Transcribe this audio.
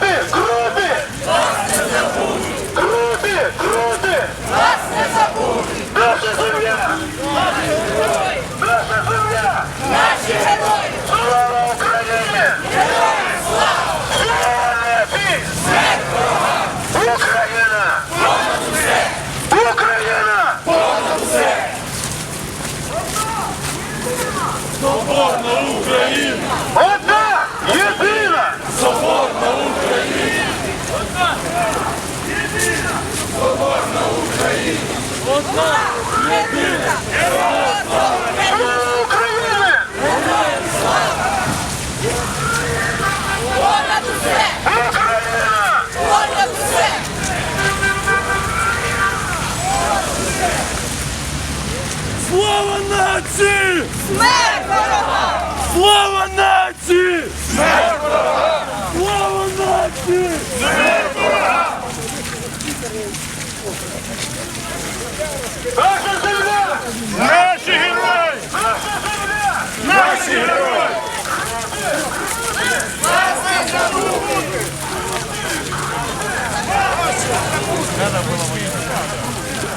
Крути! Крути! Крути! Крути! Нас не забудь! Наша земля! Наша земля! Наші герої! Слава Україні! Героям слава! Слава нації! Смерть ворогам! Україна! Україна! Соборна Україна! Одна! Єдина! Соборна Україна! Одна єдина! Слава України! Слава України! Героям слава! Понад усе! Україна! Понад усе! Слава нації! Смерть ворогам! Слава нації! Смерть ворогам! Слава нації! Наша земля! Наші герої! Наші земля! Наші герої! Надо было выиграть.